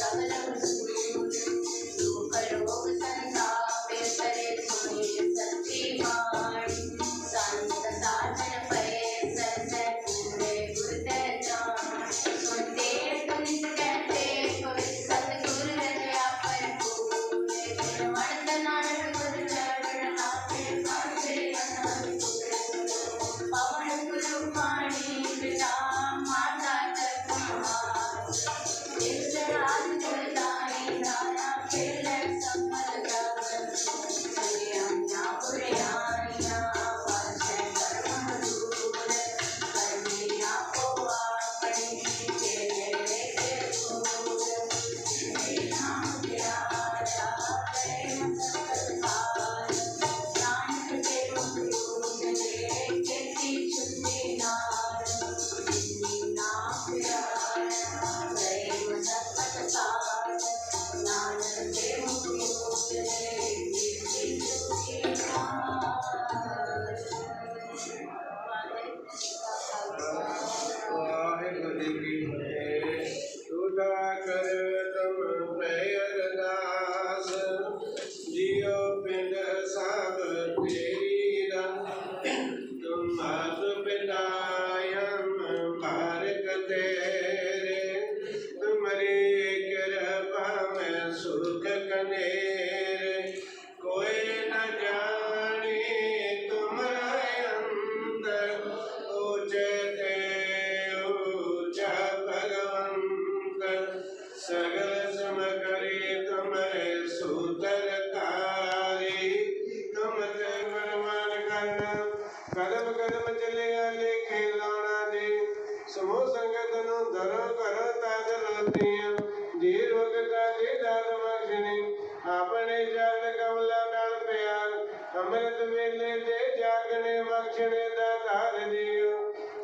Sampai. ਮੋਹ ਸੰਗਤ ਨੂੰ ਧਰੋ ਕਰੋ ਤਜ ਰੋਤੀਆਂ ਜੀ ਰੋਗਤਾ ਜੀ ਦਾਤ ਬਖਸ਼ਣੀ ਆਪਣੇ ਚਰਨ ਕਮਲਾ ਨਾਲ ਪਿਆਰ। ਅੰਮ੍ਰਿਤ ਵੇਲੇ ਦੇ ਜਾਗਣੇ ਬਖਸ਼ਣੇ ਦਾ ਧਾਰ ਜੀਓ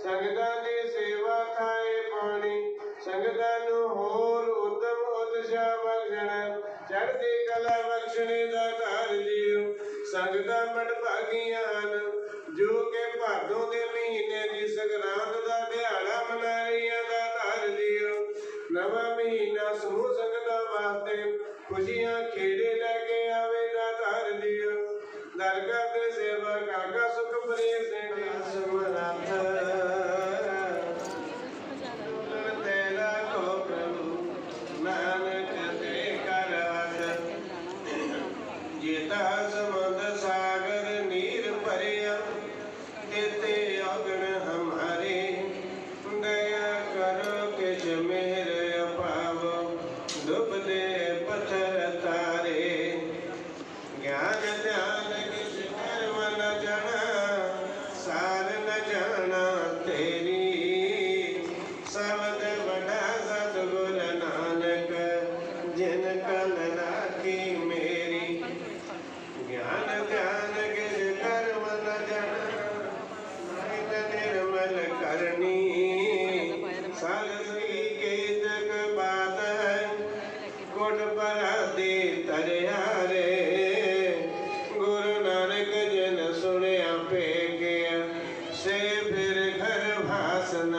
ਸੰਗਤਾਂ ਦੀ ਸੇਵਾ ਖਾਏ ਪਾਣੀ। ਸੰਗਤਾਂ ਨੂੰ ਹੋਰ ਉਦਮ ਉਤਸ਼ਾਹ ਬਖਸ਼ਣਾ। ਚੜ੍ਹਦੀ ਕਲਾ ਬਖਸ਼ਣੇ ਦਾ ਧਾਰ ਜੀਓ ਸੰਗਤਾਂ ਬੜ ਭਾਗੀਆਂ ਹਨ। ਜੋ ਕਿ ਭਾਦੋਂ ਦੇ ਮਹੀਨੇ ਦੀ ਸੰਗਰਾਂਦ ਦਾ ਦਿਹਾੜਾ ਮਨਾਈਆਂ ਦਾ ਧਰ ਲਿਓ ਨਵਾਂ ਮਹੀਨਾ ਸਮੂਹ ਸੰਗਤਾਂ ਵਾਸਤੇ ਖੁਸ਼ੀਆਂ ਖੇੜੇ ਲੈ ਕੇ ਆਵੇ।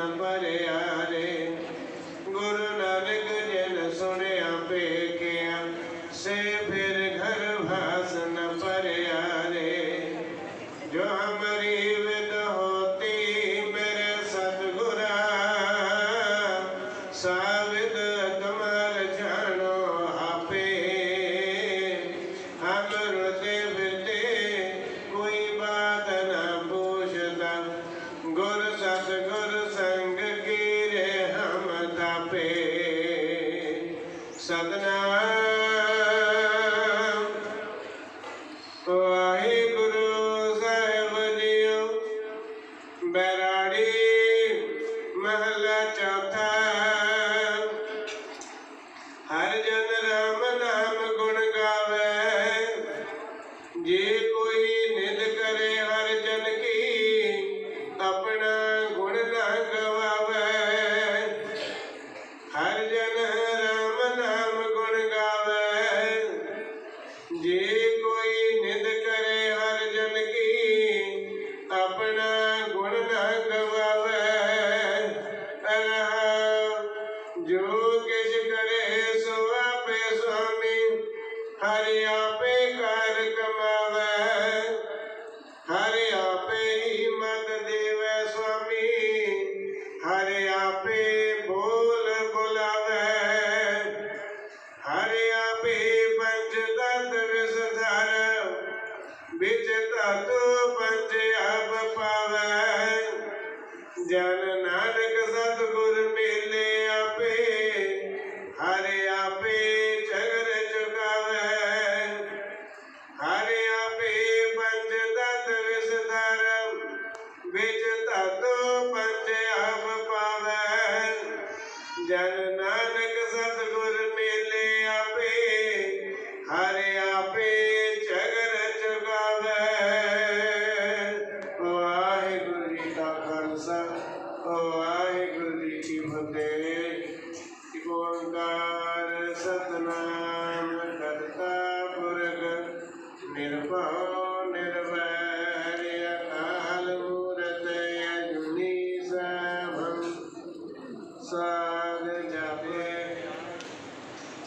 नाम रे हरे गुरु नाम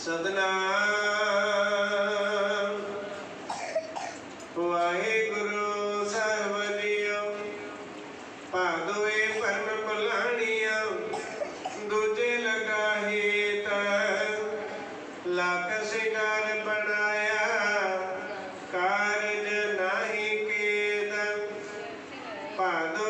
ਸਤਨਾਮ। ਵਾਹਿਗੁਰੂ ਸਾਹਿਬ ਲਿਓ ਪਾਦੋਏ ਪਰਮ ਭਲਾਣੀਆਂ ਦੂਜੇ ਲਗਾਹੇ ਤਾ। ਲੱਖ ਸਿਗਾਰ ਬਣਾਇਆ, ਕਾਰਜ ਨਹੀਂ ਕੀਤ। ਪਾਦੋ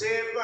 சேவ